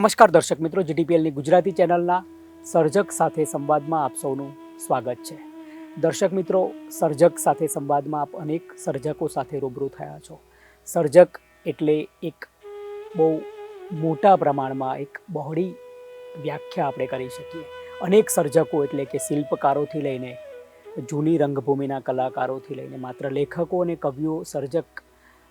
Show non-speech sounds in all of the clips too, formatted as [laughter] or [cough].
નમસ્કાર દર્શક મિત્રો, જીટીપીએલની ગુજરાતી ચેનલના સર્જક સાથે સંવાદમાં આપ સૌનું સ્વાગત છે. દર્શક મિત્રો, સર્જક સાથે સંવાદમાં આપ અનેક સર્જકો સાથે રૂબરૂ થયા છો. સર્જક એટલે એક બહુ મોટા પ્રમાણમાં એક બહોળી વ્યાખ્યા આપણે કરી શકીએ. અનેક સર્જકો એટલે કે શિલ્પકારોથી લઈને જૂની રંગભૂમિના કલાકારોથી લઈને માત્ર લેખકો અને કવિઓ સર્જક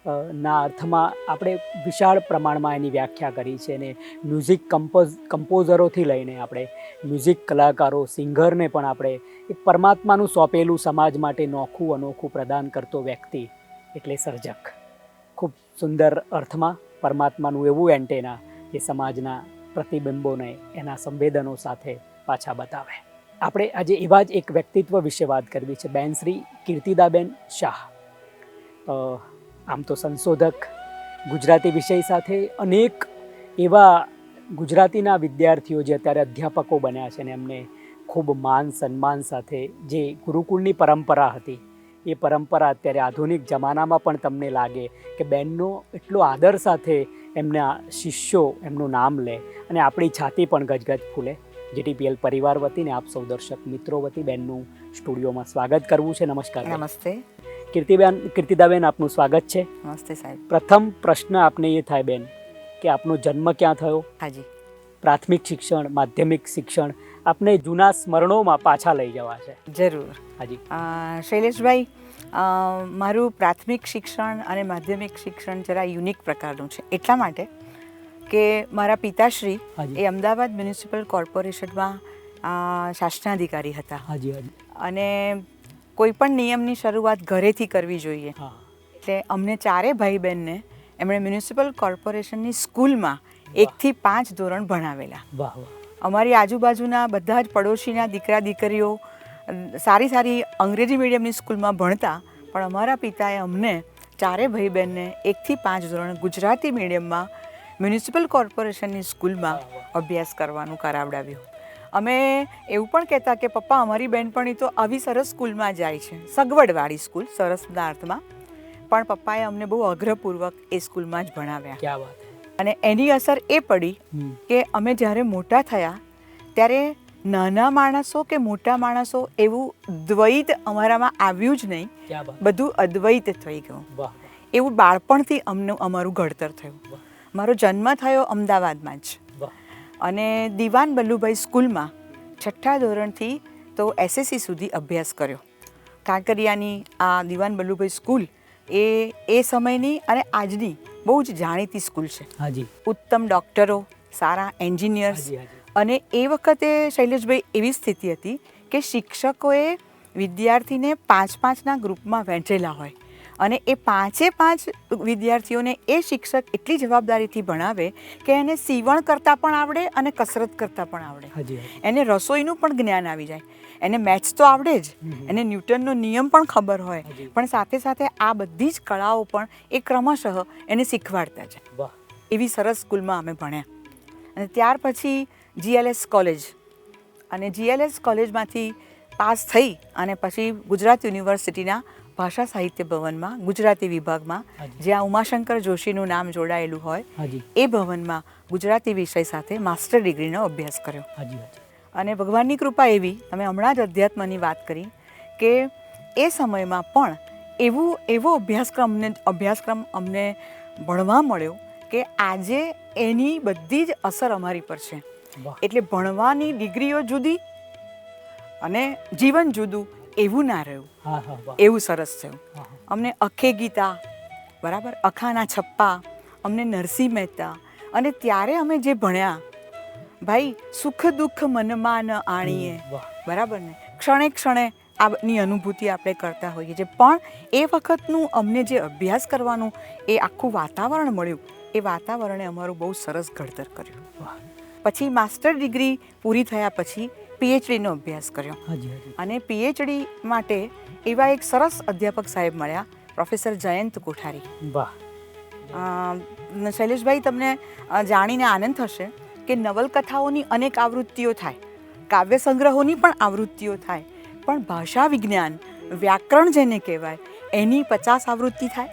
ના અર્થમાં આપણે વિશાળ પ્રમાણમાં એની વ્યાખ્યા કરી છે અને મ્યુઝિક કમ્પોઝ કમ્પોઝરોથી લઈને આપણે મ્યુઝિક કલાકારો, સિંગરને પણ આપણે એક પરમાત્માનું સોંપેલું સમાજ માટે નોખું અનોખું પ્રદાન કરતો વ્યક્તિ એટલે સર્જક. ખૂબ સુંદર અર્થમાં પરમાત્માનું એવું એન્ટેના જે સમાજના પ્રતિબિંબોને એના સંવેદનો સાથે પાછા બતાવે. આપણે આજે એવા જ એક વ્યક્તિત્વ વિશે વાત કરવી છે, બેન શ્રી કીર્તિદાબેન શાહ. આમ તો સંશોધક ગુજરાતી વિષય સાથે અનેક એવા ગુજરાતીના વિદ્યાર્થીઓ જે અત્યારે અધ્યાપકો બન્યા છે ને એમને ખૂબ માન, સન્માન સાથે જે ગુરુકુળની પરંપરા હતી, એ પરંપરા અત્યારે આધુનિક જમાનામાં પણ તમને લાગે કે બેનનો એટલો આદર સાથે એમના શિષ્યો એમનું નામ લે અને આપણી છાતી પણ ગજગજ ફૂલે. જીટીપીએલ પરિવાર વતીને આપ સૌ દર્શક મિત્રો વતી બેનનું સ્ટુડિયોમાં સ્વાગત કરવું છે. નમસ્કાર નમસ્તે. કીર્તિબેન કીર્તિદાબેન આપનું સ્વાગત છે. નમસ્તે સાહેબ. પ્રથમ પ્રશ્ન આપને એ થાય બેન કે આપનો જન્મ ક્યાં થયો? હાજી. પ્રાથમિક શિક્ષણ માધ્યમિક શિક્ષણ આપને જૂના સ્મરણોમાં પાછા લઈ જવા છે. જરૂર. હાજી. શૈલેષભાઈ મારું પ્રાથમિક શિક્ષણ અને માધ્યમિક શિક્ષણ જરા યુનિક પ્રકારનું છે. એટલા માટે કે મારા પિતાશ્રી એ અમદાવાદ મ્યુનિસિપલ કોર્પોરેશનમાં શાસનાધિકારી હતા. હાજી હાજી. અને કોઈ પણ નિયમની શરૂઆત ઘરેથી કરવી જોઈએ. એટલે અમને ચારે ભાઈ બહેનને એમણે મ્યુનિસિપલ કોર્પોરેશનની સ્કૂલમાં એકથી પાંચ ધોરણ ભણાવેલા. અમારી આજુબાજુના બધા જ પડોશીના દીકરા દીકરીઓ સારી સારી અંગ્રેજી મીડિયમની સ્કૂલમાં ભણતા પણ અમારા પિતાએ અમને ચારે ભાઈ બહેનને એકથી પાંચ ધોરણ ગુજરાતી મીડિયમમાં મ્યુનિસિપલ કોર્પોરેશનની સ્કૂલમાં અભ્યાસ કરવાનું કરાવડાવ્યું. અમે એવું પણ કહેતા કે પપ્પા અમારી બહેનપણી તો આવી સરસ સ્કૂલમાં જાય છે. સગવડવાળી સ્કૂલ સરસ અર્થમાં પણ પપ્પાએ અમને બહુ અગ્રપૂર્વક એ સ્કૂલમાં જ ભણાવ્યા. ક્યાં વાત અને એની અસર એ પડી કે અમે જ્યારે મોટા થયા ત્યારે નાના માણસો કે મોટા માણસો એવું દ્વૈત અમારામાં આવ્યું જ નહીં. બધું અદ્વૈત થઈ ગયું. એવું બાળપણથી અમને અમારું ઘડતર થયું. મારો જન્મ થયો અમદાવાદમાં જ. અને દિવાન બલ્લુભાઈ સ્કૂલમાં છઠ્ઠા ધોરણથી તો એસએસસી સુધી અભ્યાસ કર્યો. કાંકરિયાની આ દિવાન બલ્લુભાઈ સ્કૂલ એ એ સમયની અને આજની બહુ જ જાણીતી સ્કૂલ છે. હાજી. ઉત્તમ ડૉક્ટરો સારા એન્જિનિયર્સ અને એ વખતે શૈલેષભાઈ એવી સ્થિતિ હતી કે શિક્ષકોએ વિદ્યાર્થીને પાંચ પાંચના ગ્રુપમાં વહેંચેલા હોય. અને એ પાંચે પાંચ વિદ્યાર્થીઓને એ શિક્ષક એટલી જવાબદારીથી ભણાવે કે એને સીવણ કરતાં પણ આવડે અને કસરત કરતાં પણ આવડે. એને રસોઈનું પણ જ્ઞાન આવી જાય. એને મેથ્સ તો આવડે જ. એને ન્યૂટનનો નિયમ પણ ખબર હોય. પણ સાથે સાથે આ બધી જ કળાઓ પણ એ ક્રમશઃ એને શીખવાડતા છે એવી સરસ સ્કૂલમાં અમે ભણ્યા. અને ત્યાર પછી જીએલએસ કોલેજ. અને જીએલએસ કોલેજમાંથી પાસ થઈ અને પછી ગુજરાત યુનિવર્સિટીના ભાષા સાહિત્ય ભવનમાં ગુજરાતી વિભાગમાં. જ્યાં ઉમાશંકર જોશીનું નામ જોડાયેલું હોય એ ભવનમાં ગુજરાતી વિષય સાથે માસ્ટર ડિગ્રીનો અભ્યાસ કર્યો. અને ભગવાનની કૃપા એવી તમે હમણાં જ અધ્યાત્મની વાત કરી કે એ સમયમાં પણ એવું એવો અભ્યાસક્રમ અમને અભ્યાસક્રમ અમને ભણવા મળ્યો કે આજે એની બધી જ અસર અમારી પર છે. એટલે ભણવાની ડિગ્રીઓ જુદી અને જીવન જુદું. એવું ના રહ્યું. એવું સરસ થયું. અમને અખે ગીતા બરાબર? અખાના છપ્પા અમને નરસિંહ મહેતા. અને ત્યારે અમે જે ભણ્યા ભાઈ સુખ દુઃખ મનમાં ન આણીએ. બરાબર ને? ક્ષણે ક્ષણે આની અનુભૂતિ આપણે કરતા હોઈએ છીએ. પણ એ વખતનું અમને જે અભ્યાસ કરવાનું એ આખું વાતાવરણ મળ્યું. એ વાતાવરણે અમારું બહુ સરસ ઘડતર કર્યું. પછી માસ્ટર ડિગ્રી પૂરી થયા પછી પીએચડીનો અભ્યાસ કર્યો. અને પીએચડી માટે એવા એક સરસ અધ્યાપક સાહેબ મળ્યા પ્રોફેસર જયંત કોઠારી. વાહ. શૈલેષભાઈ તમને જાણીને આનંદ થશે કે નવલકથાઓની અનેક આવૃત્તિઓ થાય કાવ્ય સંગ્રહોની પણ આવૃત્તિઓ થાય પણ ભાષા વિજ્ઞાન વ્યાકરણ જેને કહેવાય એની પચાસ આવૃત્તિ થાય.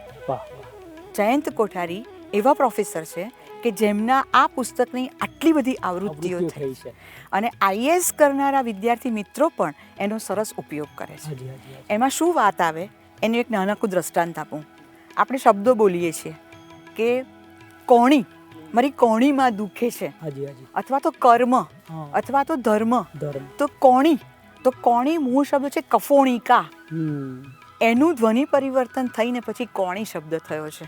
જયંત કોઠારી એવા પ્રોફેસર છે કે જેમના આ પુસ્તકની આટલી બધી આવૃત્તિઓ થઈ છે. અને આઈએએસ કરનારા વિદ્યાર્થી મિત્રો પણ એનો સરસ ઉપયોગ કરે છે. એમાં શું વાત આવે એનું એક નાનકું દ્રષ્ટાંત આપું. આપણે શબ્દો બોલીએ છીએ કે કોણી મારી કોણીમાં દુખે છે. અથવા તો કર્મ અથવા તો ધર્મ. તો કોણી તો કોણી મૂળ શબ્દ છે કફોણિકા. એનું ધ્વનિ પરિવર્તન થઈને પછી કોણી શબ્દ થયો છે.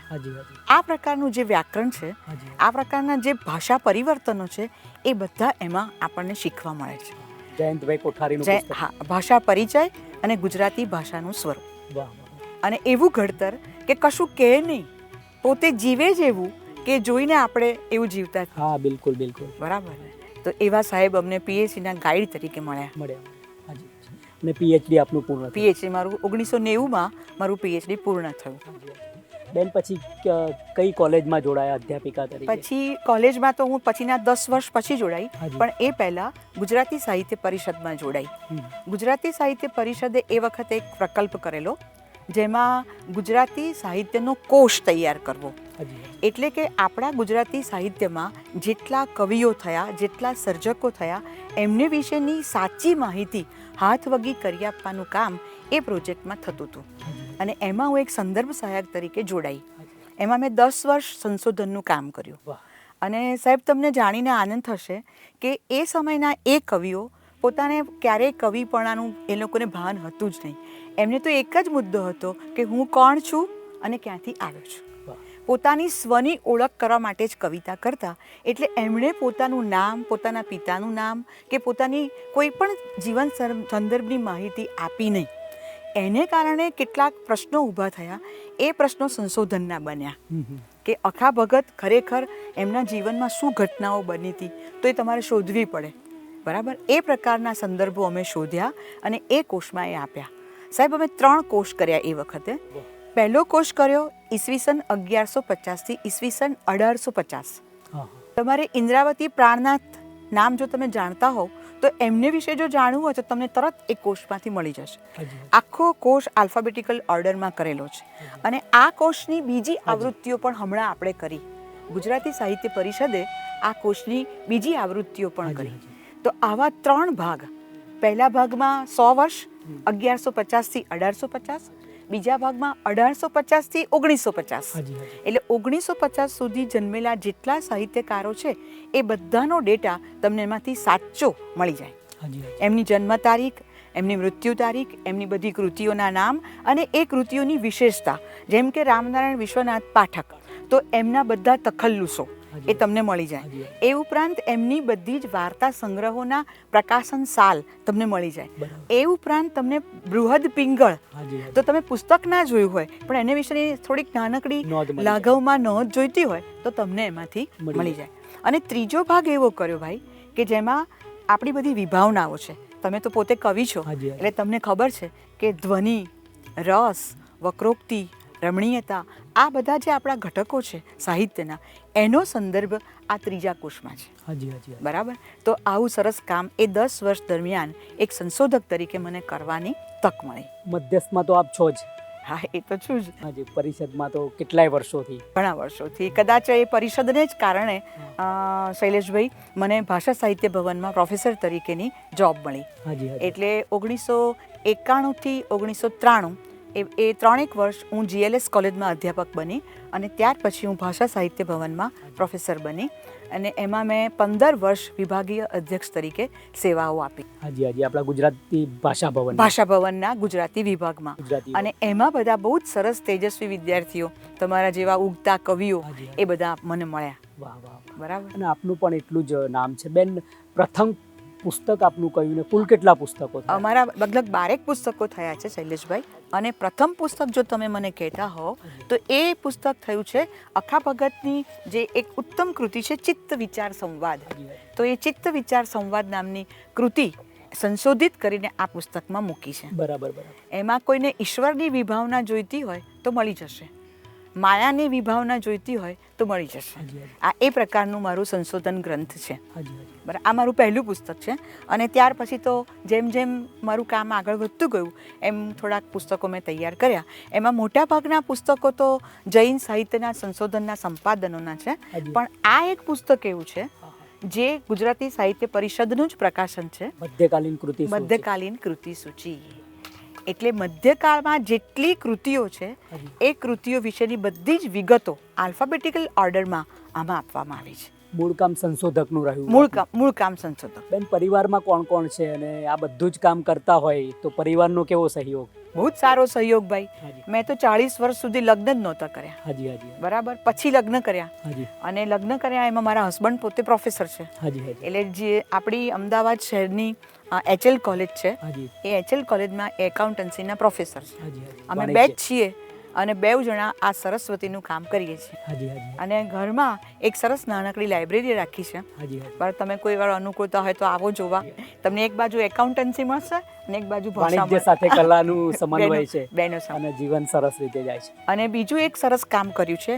આ પ્રકારનું જે વ્યાકરણ છે આ પ્રકારના જે ભાષા પરિવર્તનો છે એ બધા એમાં આપણને શીખવા મળે છે. જયંતભાઈ કોઠારીનું હા ભાષા પરિચય અને ગુજરાતી ભાષાનું સ્વરૂપ. અને એવું ઘડતર કે કશું કહે નહીં પોતે જીવે જ એવું કે જોઈને આપણે એવું જીવતા. હા બિલકુલ બિલકુલ. બરાબર. તો એવા સાહેબ અમને પીએચડીના ગાઈડ તરીકે મળ્યા. મળ્યા. અને પીએચડી આપનું પૂર્ણ પીએચડી મારું ઓગણીસો નેવુંમાં મારું પીએચડી પૂર્ણ થયું. બેન પછી કઈ કોલેજમાં જોડાયા અધ્યાપિકા તરીકે? પછી કોલેજમાં તો હું પછીના દસ વર્ષ પછી જોડાઈ પણ એ પહેલાં ગુજરાતી સાહિત્ય પરિષદમાં જોડાઈ. ગુજરાતી સાહિત્ય પરિષદે એ વખતે એક પ્રકલ્પ કરેલો જેમાં ગુજરાતી સાહિત્યનો કોષ તૈયાર કરવો. એટલે કે આપણા ગુજરાતી સાહિત્યમાં જેટલા કવિઓ થયા જેટલા સર્જકો થયા એમને વિશેની સાચી માહિતી હાથવગી કરી આપવાનું કામ એ પ્રોજેક્ટમાં થતું હતું. અને એમાં હું એક સંદર્ભ સહાયક તરીકે જોડાઈ. એમાં મેં દસ વર્ષ સંશોધનનું કામ કર્યું. અને સાહેબ તમને જાણીને આનંદ થશે કે એ સમયના એ કવિઓ પોતાને ક્યારેય કવિપણાનું એ લોકોને ભાન હતું જ નહીં. એમને તો એક જ મુદ્દો હતો કે હું કોણ છું અને ક્યાંથી આવ્યો છું. પોતાની સ્વની ઓળખ કરવા માટે જ કવિતા કરતા. એટલે એમણે પોતાનું નામ પોતાના પિતાનું નામ કે પોતાની કોઈ પણ જીવન સંદર્ભની માહિતી આપી નહીં. એને કારણે કેટલાક પ્રશ્નો ઊભા થયા. એ પ્રશ્નો સંશોધનના બન્યા. કે અખા ભગત ખરેખર એમના જીવનમાં શું ઘટનાઓ બની હતી તો એ તમારે શોધવી પડે. બરાબર? એ પ્રકારના સંદર્ભો અમે શોધ્યા અને એ કોષમાં એ આપ્યા. સાહેબ અમે ત્રણ કોષ કર્યા એ વખતે. પહેલો કોષ કર્યો ઈસવીસન અગિયારસો પચાસથી ઈસવીસન અઢારસો પચાસ. તમારે ઇન્દ્રાવતી પ્રાણનાથ નામ જો તમે જાણતા હોવ તો એમને વિશે જો જાણવું હોય તો તમને તરત એ કોષમાંથી મળી જશે. આખો કોષ આલ્ફાબેટિકલ ઓર્ડરમાં કરેલો છે. અને આ કોષની બીજી આવૃત્તિઓ પણ હમણાં આપણે કરી. ગુજરાતી સાહિત્ય પરિષદે આ કોષની બીજી આવૃત્તિઓ પણ કરી. તો આવા ત્રણ ભાગ પહેલા ભાગમાં સો વર્ષ અગિયારસો પચાસથી અઢારસો પચાસ બીજા ભાગમાં અઢારસો પચાસથી ઓગણીસો પચાસ. એટલે ઓગણીસો પચાસ સુધી જન્મેલા જેટલા સાહિત્યકારો છે એ બધાનો ડેટા તમને એમાંથી સાચો મળી જાય. એમની જન્મ તારીખ એમની મૃત્યુ તારીખ એમની બધી કૃતિઓના નામ અને એ કૃતિઓની વિશેષતા જેમ કે રામનારાયણ વિશ્વનાથ પાઠક તો એમના બધા તખલ્લુસો એ તમને મળી જાય. એ ઉપરાંત એમની બધી જ વાર્તા સંગ્રહોના પ્રકાશન સાલ તમને મળી જાય. એ ઉપરાંત તમને બૃહદ પિંગળ. તો તમે પુસ્તક ના જોયું હોય પણ એને વિશેની થોડીક નાનકડી. લાઘવમાં નોંધ જોઈતી હોય તો તમને એમાંથી મળી જાય. અને ત્રીજો ભાગ એવો કર્યો ભાઈ કે જેમાં આપણી બધી વિભાવનાઓ છે. તમે તો પોતે કવિ છો. એટલે તમને ખબર છે કે ધ્વનિ રસ વક્રોક્તિ રમણીયતા આ બધા જે આપણા ઘટકો છે સાહિત્યના એનો સંદર્ભ આ ત્રીજા કોષમાં છે. હાજી, હાજી. બરાબર? તો આવું સરસ કામ એ દસ વર્ષ દરમિયાન એક સંશોધક તરીકે મને કરવાની તક મળી. મધ્યસ્થમાં તો આપ છો જ. હા એ તો છું જ. હાજી પરિષદમાં તો કેટલાય વર્ષોથી. ઘણા વર્ષોથી. કદાચ એ પરિષદને જ કારણે શૈલેષભાઈ મને ભાષા સાહિત્ય ભવનમાં પ્રોફેસર તરીકેની જોબ મળી. હાજી હાજી. એટલે ઓગણીસો એકાણુંથી ઓગણીસો ત્રાણું એ એ ત્રણેક વર્ષ હું જીએલએસ કોલેજમાં અધ્યાપક બની અને ત્યાર પછી હું ભાષા સાહિત્ય ભવનમાં પ્રોફેસર બની અને એમાં મેં પંદર વર્ષ વિભાગીય અધ્યક્ષ તરીકે સેવાઓ આપી. હાજી હાજી આપણા ગુજરાતી ભાષા ભવન ભાષા ભવનના ગુજરાતી વિભાગમાં. અને એમાં બધા બહુ જ સરસ તેજસ્વી વિદ્યાર્થીઓ તમારા જેવા ઉગતા કવિઓ એ બધા મને મળ્યા. વાહ વાહ. બરાબર? અને આપનું પણ એટલું જ નામ છે. બેન પ્રથમ પુસ્તક આપનું કહ્યું ને કુલ કેટલા પુસ્તકો અમારા લગભગ બારેક પુસ્તકો થયા છે શૈલેષભાઈ. અને પ્રથમ પુસ્તક જો તમે મને કહેતા હો તો એ પુસ્તક થયું છે અખા ભગતની જે એક ઉત્તમ કૃતિ છે ચિત્ત વિચાર સંવાદ. તો એ ચિત્ત વિચાર સંવાદ નામની કૃતિ સંશોધિત કરીને આ પુસ્તકમાં મૂકી છે. બરાબર બરાબર. એમાં કોઈને ઈશ્વરની વિભાવના જોઈતી હોય તો મળી જશે. માયાની વિભાવના જોઈતી હોય તો મળી જશે. આ એ પ્રકારનું મારું સંશોધન ગ્રંથ છે. બરાબર આ મારું પહેલું પુસ્તક છે અને ત્યાર પછી તો જેમ જેમ મારું કામ આગળ વધતું ગયું એમ થોડાક પુસ્તકો મેં તૈયાર કર્યા. એમાં મોટાભાગના પુસ્તકો તો જૈન સાહિત્યના સંશોધનના સંપાદનોના છે. પણ આ એક પુસ્તક એવું છે. જે ગુજરાતી સાહિત્ય પરિષદનું જ પ્રકાશન છે. મધ્યકાલીન કૃતિ? મધ્યકાલીન કૃતિ સૂચિ. એટલે મધ્યકાળમાં જેટલી કૃતિઓ છે એ કૃતિઓ વિશેની બધી જ વિગતો આલ્ફાબેટિકલ ઓર્ડરમાં આમાં આપવામાં આવી છે. મૂળ કામ સંશોધકનું રહ્યું. મૂળ કામ મૂળ કામ સંશોધક. બેન પરિવારમાં કોણ કોણ છે અને આ બધું જ કામ કરતા હોય તો પરિવારનો કેવો સહયોગ? બહુ જ સારો સહયોગ ભાઈ. મેં તો ચાળીસ વર્ષ સુધી લગ્ન જ નહોતા કર્યા. હાજી હાજી બરાબર? પછી લગ્ન કર્યા. હાજી. અને લગ્ન કર્યા એમાં મારા હસબન્ડ પોતે પ્રોફેસર છે. હાજી હાજી. એટલે જે આપણી અમદાવાદ શહેરની એચએલ કોલેજ છે. એ એચએલ કોલેજમાં એકાઉન્ટન્સીના પ્રોફેસર. છે અમે બે જ છીએ અને બે જણા આ સરસ્વતીનું કામ કરીએ છીએ. અને ઘરમાં એક સરસ નાનકડી લાઇબ્રેરી રાખી છે. પણ તમે કોઈ વાર અનુકૂળતા હોય તો આવો જોવા. તમને એક બાજુ એકાઉન્ટન્સી મળશે અને એક બાજુ ભાષા સાથે કલાનું [laughs] સમન્વય છે. બેનો સમ- અને જીવન સરસ રીતે જાય છે. અને બીજું એક સરસ કામ કર્યું છે.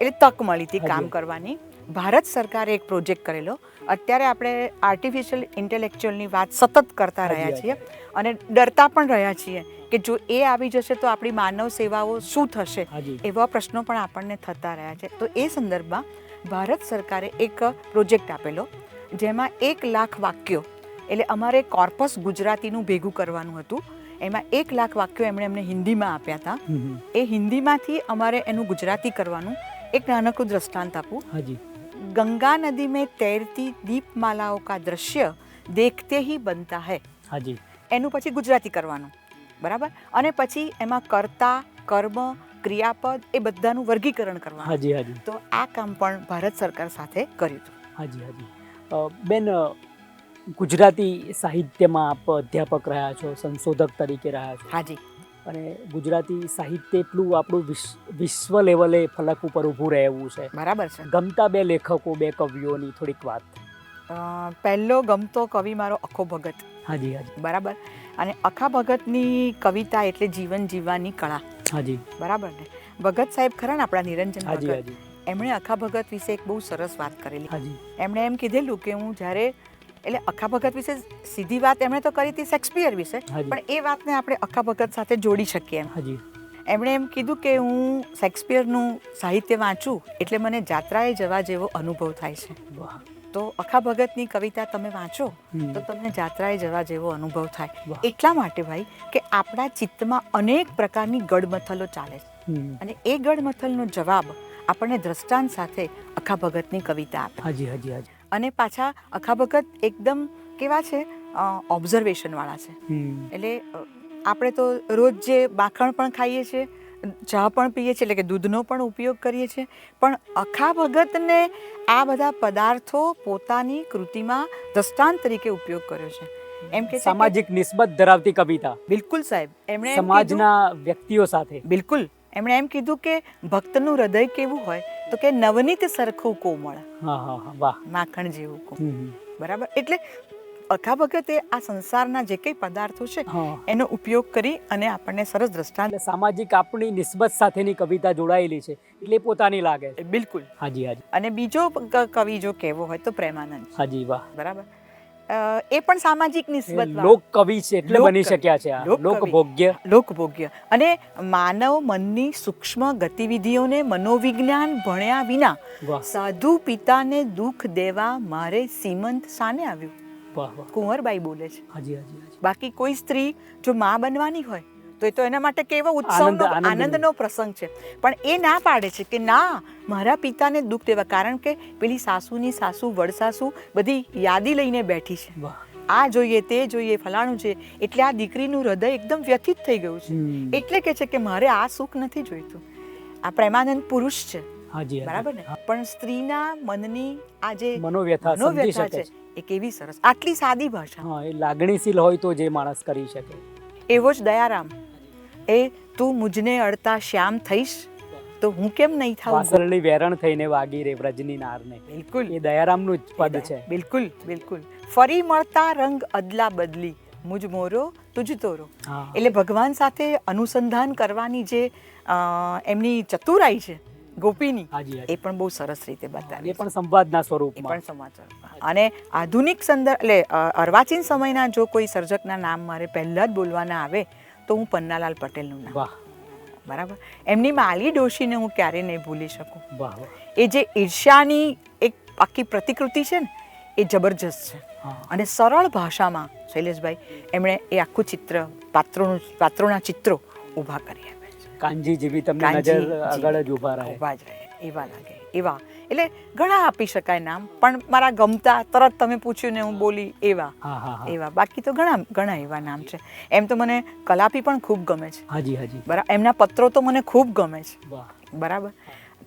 એટલે તક મળી હતી કામ કરવાની. ભારત સરકારે એક પ્રોજેક્ટ કરેલો. અત્યારે આપણે આર્ટિફિશિયલ ઇન્ટેલેક્ચ્યુઅલની વાત સતત કરતા રહ્યા છીએ અને ડરતા પણ રહ્યા છીએ કે જો એ આવી જશે તો આપણી માનવ સેવાઓ શું થશે એવા પ્રશ્નો પણ આપણને થતા રહ્યા છે. તો એ સંદર્ભમાં ભારત સરકારે એક પ્રોજેક્ટ આપેલો જેમાં એક લાખ વાક્યો એટલે અમારે કોર્પસ ગુજરાતીનું ભેગું કરવાનું હતું. એમાં એક લાખ વાક્યો એમણે એમને હિન્દીમાં આપ્યા હતા. એ હિન્દીમાંથી અમારે એનું ગુજરાતી કરવાનું એક નાનકડું દ્રષ્ટાંત આપું હાજી. ગંગા નદી में तैरती दीपमालाओं का दृश्य देखते ही बनता है હાજી એનું પછી ગુજરાતી કરવાનું બરાબર અને પછી એમાં કર્તા કર્મ ક્રિયાપદ એ બધાનું વર્ગીકરણ કરવાનું હાજી હાજી તો આ કામ પણ ભારત સરકાર સાથે કર્યું હતું હાજી હાજી અ, બેન અ, ગુજરાતી સાહિત્યમાં આપ અધ્યાપક રહ્યા છો સંશોધક તરીકે રહ્યા છો હાજી અને ગુજરાતી સાહિત્ય એટલું આપણું વિશ્વ લેવલે ફલક ઉપર ઊભું રહેવું છે. બરાબર છે. ગમતા બે લેખકો બે કવિઓની થોડીક વાત. પહેલો ગમતો કવિ મારો અખો ભગત. હાજી હાજી. બરાબર? અને અખા ભગતની કવિતા એટલે જીવન જીવવાની કળા. હાજી. બરાબર ને? ભગત સાહેબ ખરા ને આપણા નિરંજન હાજી હાજી. એમણે અખા ભગત વિશે એક બહુ સરસ વાત કરેલી. હાજી. એમણે એમ કીધેલું કે હું જ્યારે એટલે અખા ભગત વિશે સીધી વાત એમણે તો કરી હતી શેક્સપિયર વિશે પણ એ વાતને આપણે અખા ભગત સાથે જોડી શકીએ એમ. હજી. એમણે એમ કીધું કે હું શેક્સપિયરનું સાહિત્ય વાંચું એટલે મને જાત્રાએ જવા જેવો અનુભવ થાય છે. તો અખા ભગતની કવિતા તમે વાંચો તો તમને જાત્રાએ જવા જેવો અનુભવ થાય. એટલા માટે ભાઈ કે આપણા ચિત્તમાં અનેક પ્રકારની ગડમથલો ચાલે છે. અને એ ગડમથલનો જવાબ આપણને દ્રષ્ટાંત સાથે અખા ભગતની કવિતા આપે. હાજી હાજી હાજી. અને પાછા અખા ભગત એકદમ કેવા છે? ઓબ્ઝર્વેશન વાળા છે. એટલે આપણે તો રોજ જે બાખણ પણ ખાઈએ છીએ ચા પણ પીએ છીએ એટલે કે દૂધનો પણ ઉપયોગ કરીએ છીએ પણ અખા ભગતને આ બધા પદાર્થો પોતાની કૃતિમાં દ્રષ્ટાંત તરીકે ઉપયોગ કર્યો છે. એમ કે સામાજિક નિસ્બત ધરાવતી કવિતા. બિલકુલ સાહેબ. એમણે સમાજના વ્યક્તિઓ સાથે. બિલકુલ. એમણે એમ કીધું કે ભક્તનું હૃદય કેવું હોય? તો કે નવનીત સરખું કોમળ. માખણ જેવું કોમળ. બરાબર? એટલે અખા વખતે આ સંસારના જે કંઈ પદાર્થો છે એનો ઉપયોગ કરી અને આપણને સરસ દ્રષ્ટાંત સામાજિક આપણી નિસ્બત સાથેની કવિતા જોડાયેલી છે એટલે પોતાની લાગે બિલકુલ. હાજી હાજી. અને બીજો કવિ જો કહેવો હોય તો પ્રેમાનંદ હાજી વાહ. બરાબર? એ પણ સામાજિક નિસ્બત લોક કવિ છે એટલે બની શક્યા છે. લોકભોગ્ય. લોકભોગ્ય. અને માનવ મનની સૂક્ષ્મ ગતિવિધિઓને મનોવિજ્ઞાન ભણ્યા વિના સાધુ પિતાને દુઃખ દેવા મારે સીમંત સાને આવ્યું? કુંવરબાઈ બોલે છે. બાકી કોઈ સ્ત્રી જો મા બનવાની હોય તો એ તો એના માટે કેવો ઉત્સવનો આનંદનો. પ્રસંગ છે. પણ એ ના પાડે છે કે ના મારા પિતાને દુઃખ દેવા. કારણ કે પેલી સાસુની સાસુ વડસાસુ બધી યાદી લઈને બેઠી છે. આ જોઈએ તે જોઈએ ફલાણું છે. એટલે આ દીકરીનું હૃદય એકદમ વ્યથિત થઈ ગયું છે. એટલે કે છે કે મારે આ સુખ નથી જોઈતું. આ પ્રેમાનંદ પુરુષ છે. બરાબર ને? પણ સ્ત્રીના મનની આ જે મનોવ્યથા મનોવ્યથા શકે છે. એ કેવી સરસ. આટલી સાદી ભાષા. હા એ લાગણીશીલ હોય તો જે માણસ કરી શકે. એવો જ દયારામ. એ તું મુજને અડતા શ્યામ થઈશ? તો હું કેમ નહીં થાઉં? વાસરણી વેરણ થઈને વાગી રે વ્રજની નારને. બિલકુલ. એ દયારામનું જ પદ છે. બિલકુલ બિલકુલ. ફરી મળતા રંગ અદલા બદલી. મુજ મોરો તુજ તોરો. એટલે ભગવાન સાથે અનુસંધાન કરવાની જે એમની ચતુરાઈ છે ગોપીની એ પણ બહુ સરસ રીતે બતાવી એ પણ સંવાદના સ્વરૂપમાં. પણ સમાચાર. અને આધુનિક સંદર્ભ એટલે અર્વાચીન સમયના જો કોઈ સર્જકના નામ મારે પહેલાં જ બોલવાના આવે તો હું પન્નાલાલ પટેલનું નામ. બરાબર? એમની માલી ડોશીને હું ક્યારેય નહીં ભૂલી શકું. એ જે ઈર્ષ્યાની એક આખી પ્રતિકૃતિ છે ને એ જબરજસ્ત છે. અને સરળ ભાષામાં શૈલેષભાઈ એમણે એ આખું ચિત્ર પાત્રોનું પાત્રોના ચિત્રો ઊભા કરી આપ્યા છે. કાનજી જેવી તમને નજર આગળ જ ઊભા રહે. ઊભા જ રહે. એવા લાગે. એવા એટલે ઘણા આપી શકાય નામ પણ મારા ગમતા તરત તમે પૂછ્યું ને હું બોલી એવા. એવા. બાકી તો ઘણા ઘણા એવા નામ છે. એમ તો મને કલાપી પણ ખૂબ ગમે છે. હાજી હાજી. બરાબર એમના પત્રો તો મને ખૂબ ગમે છે. બરાબર?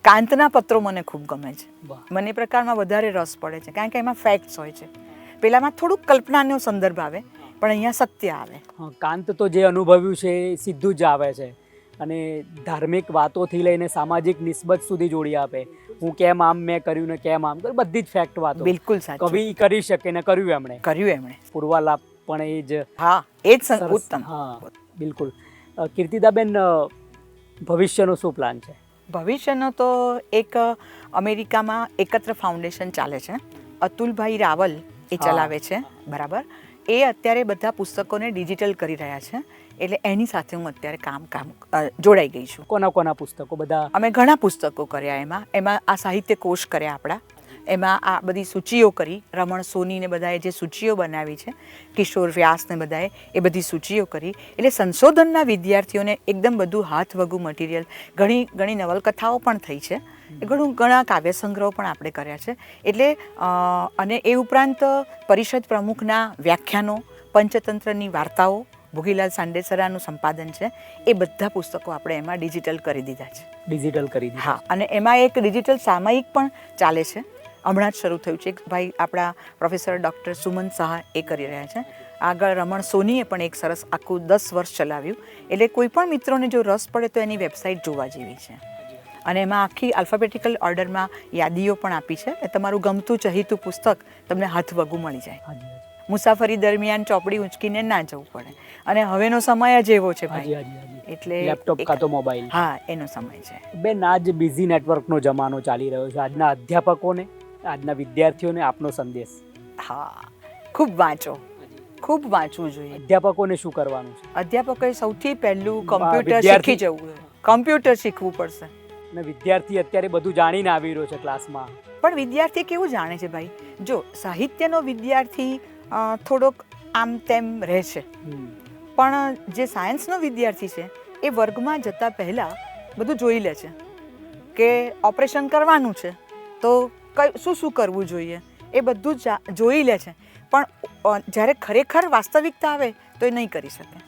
કાંતના પત્રો મને ખૂબ ગમે છે. મને એ પ્રકારમાં વધારે રસ પડે છે કારણ કે એમાં ફેક્ટ્સ હોય છે. પેલામાં થોડુંક કલ્પનાનો સંદર્ભ આવે પણ અહીંયા સત્ય આવે. કાંત તો જે અનુભવ્યું છે એ સીધું જ આવે છે. અને ધાર્મિક વાતોથી લઈને સામાજિક નિસ્બત સુધી જોડી આપે. હું કેમ આમ મેં કર્યું ને કેમ આમ કર્યું બધી જ ફેક્ટ વાતો. બિલકુલ સાચું. કવિ કરી શકે ને કર્યું એમણે. કર્યું એમણે. પૂર્વાલાપ પણ એ જ હા એ જ. ઉત્તમ. હા બિલકુલ. કીર્તિદાબેન ભવિષ્યનો શું પ્લાન છે? ભવિષ્યનો તો એક અમેરિકામાં એકત્ર ફાઉન્ડેશન ચાલે છે. અતુલભાઈ રાવલ એ ચલાવે છે બરાબર? એ અત્યારે બધા પુસ્તકોને ડિજિટલ કરી રહ્યા છે. એટલે એની સાથે હું અત્યારે કામ કામ જોડાઈ ગઈ છું. કોના કોના પુસ્તકો? બધા? અમે ઘણા પુસ્તકો કર્યા એમાં. એમાં આ સાહિત્ય કોષ કર્યા આપણા. એમાં આ બધી સૂચિઓ કરી રમણ સોનીને બધાએ જે સૂચિઓ બનાવી છે કિશોર વ્યાસને બધાએ એ બધી સૂચિઓ કરી. એટલે સંશોધનના વિદ્યાર્થીઓને એકદમ બધું હાથવગું મટીરિયલ ઘણી ઘણી નવલકથાઓ પણ થઈ છે. ઘણું ઘણા કાવ્ય સંગ્રહો પણ આપણે કર્યા છે. એટલે અને એ ઉપરાંત પરિષદ પ્રમુખના વ્યાખ્યાનો પંચતંત્રની વાર્તાઓ ભોગીલાલ સાંડેસરાનું સંપાદન છે એ બધા પુસ્તકો આપણે એમાં ડિજિટલ કરી દીધા છે. ડિજિટલ કરી દીધા હા અને એમાં એક ડિજિટલ સામાયિક પણ ચાલે છે. હમણાં જ શરૂ થયું છે. એક ભાઈ આપણા પ્રોફેસર ડૉક્ટર સુમન શાહ એ કરી રહ્યા છે. આગળ રમણ સોનીએ પણ એક સરસ આખું દસ વર્ષ ચલાવ્યું. એટલે કોઈ પણ મિત્રોને જો રસ પડે તો એની વેબસાઇટ જોવા જેવી છે. અને એમાં આખી આલ્ફાબેટિકલ ઓર્ડરમાં યાદીઓ પણ આપી છે. એ તમારું ગમતું ચહીતું પુસ્તક તમને હાથવગું મળી જાય. મુસાફરી દરમિયાન ચોપડી ઉંચકીને ના જવું પડે. અને હવેનો સમય જ એવો છે ભાઈ. એટલે લેપટોપ કા તો મોબાઈલ હા એનો સમય છે. બેન આજ બિઝી નેટવર્કનો જમાનો ચાલી રહ્યો છે. આજના અધ્યાપકોને આજના વિદ્યાર્થીઓને આપનો સંદેશ. હા ખૂબ વાંચો. ખૂબ વાંચવું જોઈએ. અધ્યાપકોને શું કરવાનું છે? અધ્યાપકોએ સૌથી પહેલું કમ્પ્યુટર શીખી જવું કમ્પ્યુટર શીખવું પડશે. અને વિદ્યાર્થી અત્યારે બધું જાણીને આવી રહ્યો છે ક્લાસમાં પણ વિદ્યાર્થી કેવું જાણે છે ભાઈ? જો સાહિત્યનો વિદ્યાર્થી થોડોક આમ તેમ રહેશે. પણ જે સાયન્સનો વિદ્યાર્થી છે એ વર્ગમાં જતા પહેલાં બધું જોઈ લે છે કે ઓપરેશન કરવાનું છે તો કઈ શું શું કરવું જોઈએ? એ બધું જ જોઈ લે છે. પણ જ્યારે ખરેખર વાસ્તવિકતા આવે તો એ નહીં કરી શકે.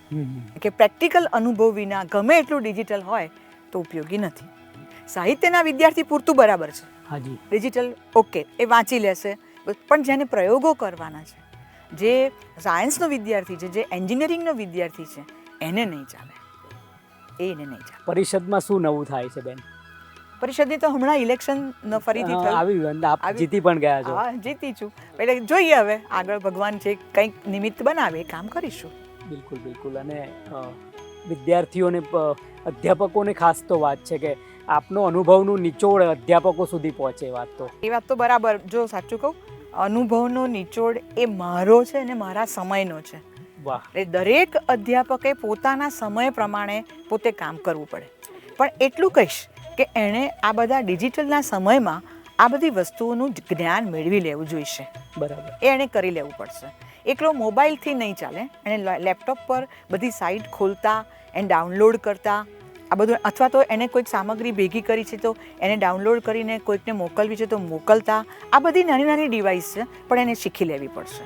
કે પ્રેક્ટિકલ અનુભવ વિના ગમે એટલું ડિજિટલ હોય તો ઉપયોગી નથી. સાહિત્યના વિદ્યાર્થી પૂરતું બરાબર છે. ડિજિટલ ઓકે એ વાંચી લેશે. પણ જેને પ્રયોગો કરવાના છે જે સાયન્સનો વિદ્યાર્થી છે જે એન્જિનિયરિંગનો વિદ્યાર્થી છે એને નહીં ચાલે. એને નહીં ચાલે. પરિષદમાં શું નવું થાય છે બેન? પરિષદની તો હમણાં ઇલેક્શન ફરીથી આવ્યું આપ જીતી પણ ગયા છો. હા જીતી છું. એટલે જોઈએ હવે આગળ ભગવાન છે કંઈક નિમિત્ત બનાવે એ કામ કરીશું. બિલકુલ બિલકુલ. અને વિદ્યાર્થીઓને અધ્યાપકોને ખાસ તો વાત છે કે આપનો અનુભવનું નિચોડ અધ્યાપકો સુધી પહોંચે વાત તો. એ વાત તો બરાબર. જો સાચું કહું અનુભવનો નિચોડ એ મારો છે અને મારા સમયનો છે. વાહ. એટલે દરેક અધ્યાપકે પોતાના સમય પ્રમાણે પોતે કામ કરવું પડે. પણ એટલું કહીશ કે એણે આ બધા ડિજિટલના સમયમાં આ બધી વસ્તુઓનું જ્ઞાન મેળવી લેવું જોઈશે. બરાબર. એ એણે કરી લેવું પડશે. એકલો મોબાઈલથી નહીં ચાલે. એણે લેપટોપ પર બધી સાઇટ ખોલતા એને ડાઉનલોડ કરતા આ બધું અથવા તો એને કોઈક સામગ્રી ભેગી કરી છે તો એને ડાઉનલોડ કરીને કોઈકને મોકલવી છે તો મોકલતા. આ બધી નાની નાની ડિવાઇસ છે પણ એને શીખી લેવી પડશે.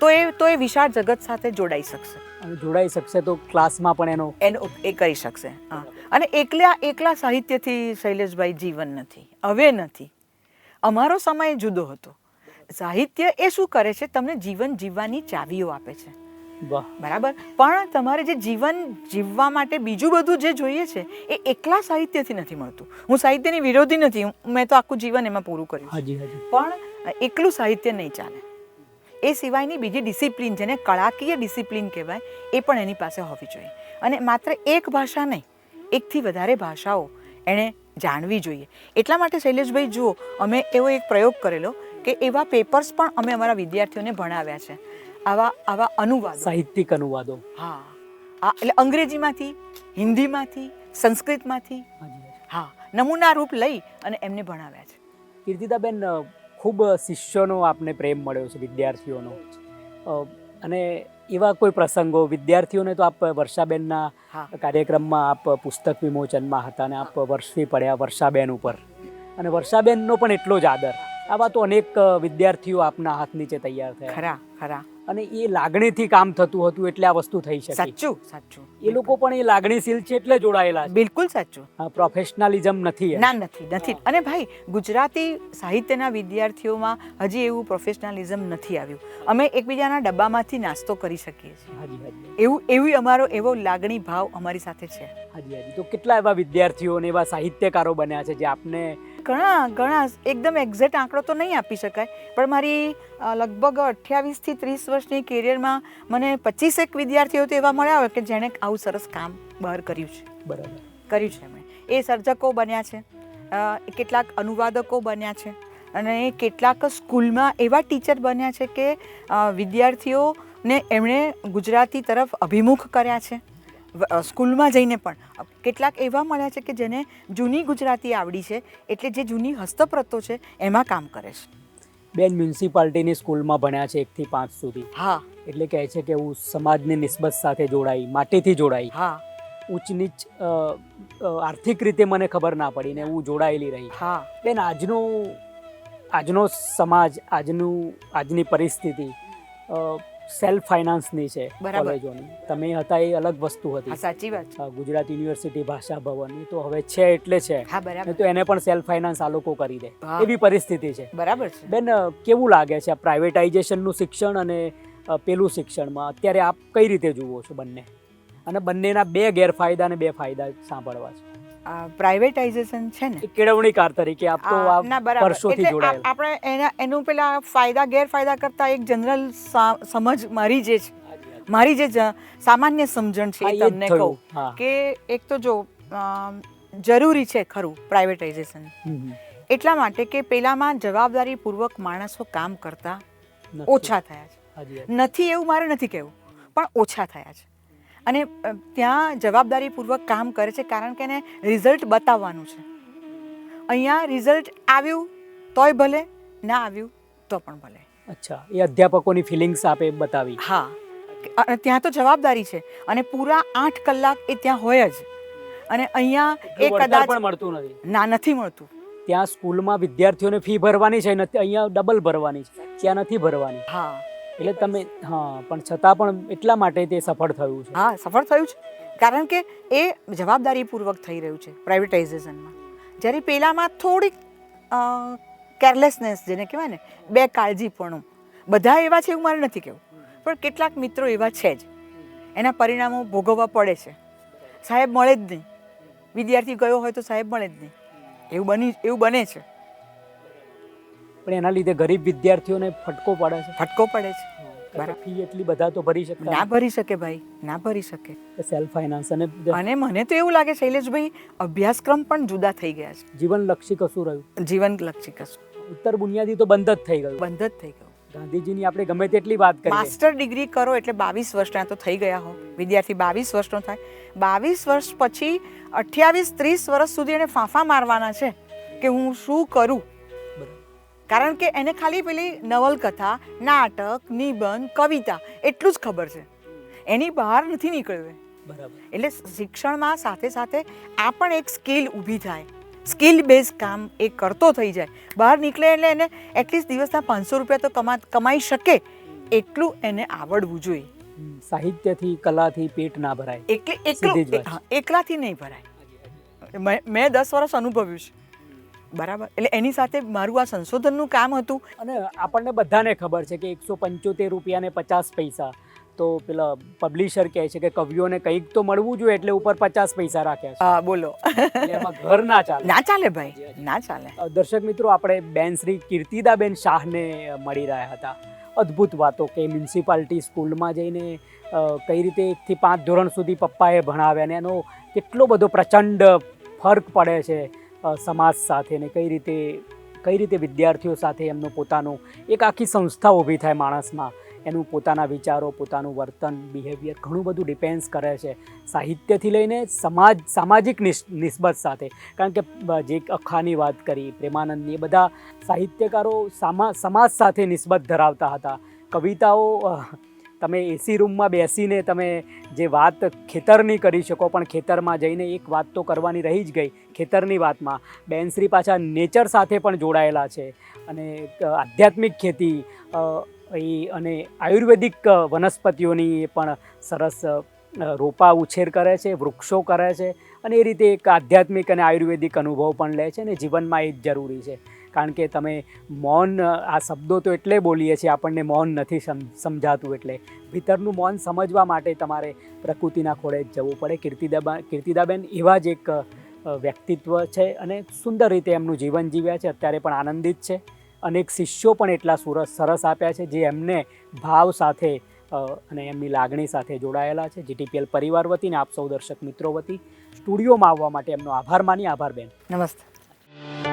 તો એ તો એ વિશાળ જગત સાથે જોડાઈ શકશે. અને જોડાઈ શકશે તો ક્લાસમાં પણ એનો એનો એ કરી શકશે હા. અને એકલા એકલા સાહિત્યથી શૈલેષભાઈ જીવન નથી હવે નથી. અમારો સમય જુદો હતો. સાહિત્ય એ શું કરે છે? તમને જીવન જીવવાની ચાવીઓ આપે છે. બરાબર? પણ તમારે જે જીવન જીવવા માટે બીજું બધું જે જોઈએ છે એ એકલા સાહિત્યથી નથી મળતું. હું સાહિત્યની વિરોધી નથી મેં તો આખું જીવન એમાં પૂરું કર્યું છે. હાજી હાજી. પણ એકલું સાહિત્ય નહીં ચાલે. એ સિવાયની બીજી ડિસિપ્લિન જેને કળાકીય ડિસિપ્લિન કહેવાય એ પણ એની પાસે હોવી જોઈએ. અને માત્ર એક ભાષા નહીં એકથી વધારે ભાષાઓ એણે જાણવી જોઈએ. એટલા માટે શૈલેષભાઈ જુઓ અમે એવો એક પ્રયોગ કરેલો કે એવા પેપર્સ પણ અમે અમારા વિદ્યાર્થીઓને ભણાવ્યા છે. આવા આવા અનુવાદ. સાહિત્યિક અનુવાદો. હા. આ એટલે અંગ્રેજીમાંથી હિન્દીમાંથી સંસ્કૃતમાંથી. હા નમૂના રૂપ લઈ અને એમને ભણાવ્યા છે. કીર્તિદાબેન ખૂબ શિષ્યોનો આપને પ્રેમ મળ્યો છે વિદ્યાર્થીઓનો. અને એવા કોઈ પ્રસંગો વિદ્યાર્થીઓને તો આપ વર્ષાબેનના કાર્યક્રમમાં આપ પુસ્તક વિમોચનમાં હતા અને આપ વર્ષથી પડ્યા વર્ષાબેન ઉપર. અને વર્ષાબેનનો પણ એટલો જ આદર. આવા તો અનેક વિદ્યાર્થીઓ આપના હાથ નીચે તૈયાર થયા. ખરા ખરા. અને એ લાગણીથી કામ થતું હતું એટલે આ વસ્તુ થઈ શકે. સાચું સાચું. એ લોકો પણ એ લાગણીશીલ છે એટલે જોડાયેલા છે. બિલકુલ સાચું. પ્રોફેશનલિઝમ નથી ના નથી નથી. અને ભાઈ ગુજરાતી સાહિત્યના વિદ્યાર્થીઓમાં હજી એવું પ્રોફેશનલિઝમ નથી આવ્યું. અમે એકબીજાના ડબ્બામાંથી નાસ્તો કરી શકીએ છીએ. એવું એવી અમારો એવો લાગણી ભાવ અમારી સાથે છે. હાજી હાજી. તો કેટલા એવા વિદ્યાર્થીઓ અને એવા સાહિત્યકારો બન્યા છે જે આપને ઘણા ઘણા એકદમ એક્ઝેક્ટ આંકડો તો નહીં આપી શકાય પણ મારી લગભગ અઠ્યાવીસથી ત્રીસ વર્ષની કેરિયરમાં મને પચીસેક વિદ્યાર્થીઓ તો એવા મળ્યા હોય કે જેણે આવું સરસ કામ બહાર કર્યું છે. બરાબર. કર્યું છે એમણે. એ સર્જકો બન્યા છે કેટલાક અનુવાદકો બન્યા છે અને કેટલાક સ્કૂલમાં એવા ટીચર બન્યા છે કે વિદ્યાર્થીઓને એમણે ગુજરાતી તરફ અભિમુખ કર્યા છે. સ્કૂલમાં જઈને પણ. કેટલાક એવા મળ્યા છે કે જેને જૂની ગુજરાતી આવડી છે એટલે જે જૂની હસ્તપ્રતો છે એમાં કામ કરે છે. બેન મ્યુનિસિપાલિટીની સ્કૂલમાં ભણ્યા છે એકથી પાંચ સુધી. હા. એટલે કહે છે કે હું સમાજની નિસ્બત સાથે જોડાઈ માટીથી જોડાઈ. હા. ઊંચ નીચ આર્થિક રીતે મને ખબર ના પડી ને હું જોડાયેલી રહી. હા. બેન આજનો આજનો સમાજ આજનું આજની પરિસ્થિતિ સેલ્ફ ફાઇનાન્સની છે કોલેજોની. તમે હતા એ અલગ વસ્તુ હતી. સાચી વાત ગુજરાત યુનિવર્સિટી ભાષા ભવન તો હવે છે એટલે છે. તો એને પણ સેલ્ફ ફાઇનાન્સ આ લોકો કરી દે. એવી પરિસ્થિતિ છે. બરાબર છે. બેન કેવું લાગે છે પ્રાઇવેટાઇઝેશનનું શિક્ષણ અને પેલું શિક્ષણમાં? અત્યારે આપ કઈ રીતે જુઓ છો બંને? અને બંનેના બે ગેરફાયદા અને બે ફાયદા સાંભળવા છે. પ્રાઇવેટાઇઝેશન છે ને? કેળવણી કેળવણીકાર તરીકે આપ તો ના બરાબર. એટલે આપણે એના એનું પેલા ફાયદા ગેરફાયદા કરતા એક જનરલ સમજ મારી જે છે મારી જે સામાન્ય સમજણ છે એ તમને કહું કે એક તો જો જરૂરી છે ખરું પ્રાઇવેટાઇઝેશન. એટલા માટે કે પેલામાં જવાબદારીપૂર્વક માણસો કામ કરતા ઓછા થયા છે. નથી એવું મારે નથી કહેવું પણ ઓછા થયા છે. અને ત્યાં જવાબદારીપૂર્વક કામ કરે છે કારણ કે એને રિઝલ્ટ બતાવવાનું છે. અહીંયા રિઝલ્ટ આવ્યું તોય ભલે ના આવ્યું તો પણ ભલે. અચ્છા એ અધ્યાપકોની ફિલિંગ્સ આપે બતાવી. હા અને ત્યાં તો જવાબદારી છે અને પૂરા આઠ કલાક એ ત્યાં હોય જ. અને અહીંયા એ કદાચ પણ મળતું નથી. ના નથી મળતું. ત્યાં સ્કૂલમાં વિદ્યાર્થીઓને ફી ભરવાની છે અહીંયા ડબલ ભરવાની છે. ત્યાં નથી ભરવાની. હા. એટલે તમે, હા, પણ છતાં પણ એટલા માટે તે સફળ થયું છે. હા, સફળ થયું છે. કારણ કે એ જવાબદારીપૂર્વક થઈ રહ્યું છે પ્રાઇવેટાઇઝેશનમાં જ્યારે પહેલાંમાં થોડીક કેરલેસનેસ જેને કહેવાય ને, બે કાળજીપણું. બધા એવા છે એવું મારે નથી કહેવું. પણ કેટલાક મિત્રો એવા છે જ. એના પરિણામો ભોગવવા પડે છે. સાહેબ મળે જ નહીં. વિદ્યાર્થી ગયો હોય તો સાહેબ મળે જ નહીં. એવું બની, એવું બને છે. પણ એના લીધે ગરીબ વિદ્યાર્થીઓને ફટકો પડે છે. ફટકો પડે છે. બરાબર. ફી એટલી બધા તો ભરી શકે ના ભરી શકે ભાઈ ના ભરી શકે. સેલ્ફ ફાઇનાન્સ અને અને મને તો એવું લાગે શૈલેષભાઈ અભ્યાસક્રમ પણ જુદા થઈ ગયા છે. જીવનલક્ષી કશું રહ્યું? જીવનલક્ષી કશું. ઉત્તર બુનિયાદી તો બંધ જ થઈ ગયું. બંધ જ થઈ ગયું. ગાંધીજીની આપણે ગમે તેટલી વાત કરીએ. માસ્ટર ડિગ્રી કરો એટલે બાવીસ વર્ષના તો થઈ ગયા હો. વિદ્યાર્થી બાવીસ વર્ષનો થાય. બાવીસ વર્ષ પછી અઠ્યાવીસ ત્રીસ વર્ષ સુધી એને ફાંફા મારવાના છે કે હું શું કરું. કારણ કે એને ખાલી પેલી નવલકથા નાટક નિબંધ કવિતા એટલું જ ખબર છે. એની બહાર નથી નીકળ્યું બરાબર. એટલે શિક્ષણમાં સાથે સાથે આ પણ એક સ્કિલ ઊભી થાય. સ્કિલ બેઝ કામ એ કરતો થઈ જાય. બહાર નીકળે એટલે એને એટલીસ્ટ દિવસના પાંચસો રૂપિયા તો કમા કમાઈ શકે. એટલું એને આવડવું જોઈએ. સાહિત્યથી કલાથી પેટ ના ભરાય. એટલે એકલાથી નહીં ભરાય. મેં દસ વર્ષ અનુભવ્યું છે. બરાબર. એટલે એની સાથે મારું આ સંશોધનનું કામ હતું. અને આપણને બધાને ખબર છે કે એકસો પંચોતેર રૂપિયાને પચાસ પૈસા. તો પેલા પબ્લિશર કહે છે કે કવિઓને કંઈક તો મળવું જોઈએ એટલે ઉપર પચાસ પૈસા રાખ્યા હા બોલો. એમાં ઘર ના ચાલે. ના ચાલે ભાઈ ના ચાલે. દર્શક મિત્રો આપણે બેન શ્રી કીર્તિદાબેન શાહને મળી રહ્યા હતા. અદ્ભુત વાતો કે મ્યુનિસિપાલિટી સ્કૂલમાં જઈને કઈ રીતે એકથી પાંચ ધોરણ સુધી પપ્પાએ ભણાવ્યા અને એનો કેટલો બધો પ્રચંડ ફર્ક પડે છે. સમાજ સાથે ને કઈ રીતે કઈ રીતે વિદ્યાર્થીઓ સાથે એમનો પોતાનો એક આખી સંસ્થા ઊભી થાય માણસમાં. એનું પોતાના વિચારો, પોતાનું વર્તન બિહેવિયર ઘણું બધું ડિપેન્ડ્સ કરે છે. સાહિત્યથી લઈને સમાજ, સામાજિક નિસ, નિસ્બત સાથે. કારણ કે જે અખાની વાત કરી, પ્રેમાનંદની, એ બધા સાહિત્યકારો સામા, સમાજ સાથે નિસ્બત ધરાવતા હતા. કવિતાઓ તમે એસી રૂમમાં બેસીને તમે જે વાત ખેતરની કરી શકો, પણ ખેતરમાં જઈને એક વાત તો કરવાની રહી જ ગઈ ખેતરની વાતમાં. બેનશ્રી પાછા નેચર સાથે પણ જોડાયેલા છે. અને આધ્યાત્મિક ખેતી એ અને આયુર્વેદિક વનસ્પતિઓની પણ સરસ રોપા ઉછેર કરે છે, વૃક્ષો કરે છે અને એ રીતે એક આધ્યાત્મિક અને આયુર્વેદિક અનુભવ પણ લે છે અને જીવનમાં એ જ જરૂરી છે. કારણ કે તમે મૌન, આ શબ્દો તો એટલે બોલીએ છીએ, આપણને મૌન નથી સમ, સમજાતું એટલે. ભીતરનું મૌન સમજવા માટે તમારે પ્રકૃતિના ખોળે જ જવું પડે. કીર્તિદાબા, કીર્તિદાબેન એવા જ એક વ્યક્તિત્વ છે અને સુંદર રીતે એમનું જીવન જીવ્યા છે. અત્યારે પણ આનંદિત છે. અનેક શિષ્યો પણ એટલા સુરસ સરસ આપ્યા છે જે એમને ભાવ સાથે અને એમની લાગણી સાથે જોડાયેલા છે. જીટીપીએલ પરિવાર વતી ને આપ સૌ દર્શક મિત્રો વતી સ્ટુડિયોમાં આવવા માટે એમનો આભાર માની આભાર બેન. નમસ્તે.